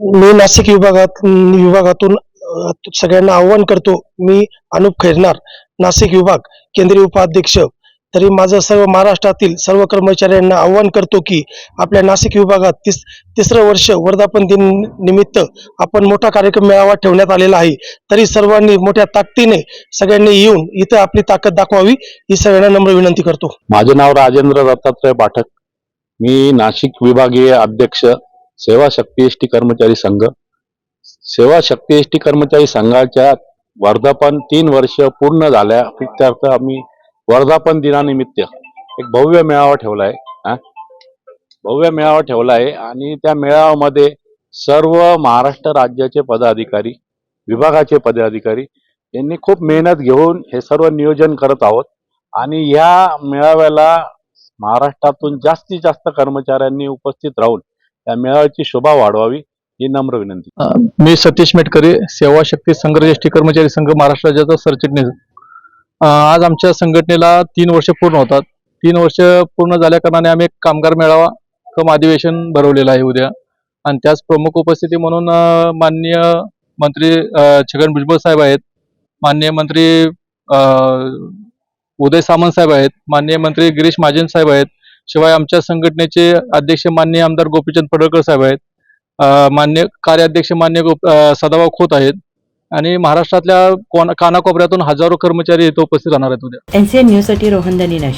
मी नाशिक विभागात विभागातून सगळ्यांना आव्हान करतो मी अनुप खैरनार नाशिक विभाग केंद्रीय उपाध्यक्ष. तरी माझं सर्व महाराष्ट्रातील सर्व कर्मचाऱ्यांना आव्हान करतो की आपल्या नाशिक विभागात तिस तिसरं वर्ष वर्धापन दिन निमित्त आपण मोठा कार्यक्रम मेळावा ठेवण्यात आलेला आहे. तरी सर्वांनी मोठ्या ताकदीने सगळ्यांनी येऊन इथं आपली ताकद दाखवावी ही सगळ्यांना नम्र विनंती करतो. माझे नाव राजेंद्र दत्तात्रय पाठक. मी नाशिक विभागीय अध्यक्ष. सेवा शक्ती एस टी कर्मचारी संघ. सेवा शक्ती एस टी कर्मचारी संघाच्या वर्धापन तीन वर्ष पूर्ण झाल्या. प्रित्यर्थ आम्ही वर्धापन दिनानिमित्त एक भव्य मेळावा ठेवला आहे हा? भव्य मेळावा ठेवला आहे आणि त्या मेळाव्यामध्ये सर्व महाराष्ट्र राज्याचे पदाधिकारी विभागाचे पदाधिकारी यांनी खूप मेहनत घेऊन हे सर्व नियोजन करत आहोत. आणि या मेळाव्याला महाराष्ट्रातून जास्तीत जास्त कर्मचाऱ्यांनी उपस्थित राहून या मेळाव्याची शोभा वाढवावी ही नम्र विनंती. मी सतीश मेटकरी सेवा शक्ती संघ ज्येष्ठी कर्मचारी संघ महाराष्ट्र राज्याचा सरचिटणीस. आज आमच्या संघटनेला तीन वर्ष पूर्ण होतात. तीन वर्ष पूर्ण झाल्या कारणाने आम्ही एक कामगार मेळावा कम अधिवेशन भरवलेलं आहे उद्या. आणि त्याच प्रमुख उपस्थिती म्हणून माननीय मंत्री छगन भुजबळ साहेब आहेत. माननीय मंत्री उदय सामंत साहेब आहेत. माननीय मंत्री गिरीश महाजन साहेब आहेत. शिवाय आमच्या संघटनेचे अध्यक्ष मान्य आमदार गोपीचंद पडळकर साहेब आहेत. मान्य कार्याध्यक्ष मान्य गोप- सदाभाऊ खोत आहेत. आणि महाराष्ट्रातल्या कानाकोपऱ्यातून हजारो कर्मचारी इथं उपस्थित राहणार आहेत उद्या. एनसीएन न्यूजसाठी रोहन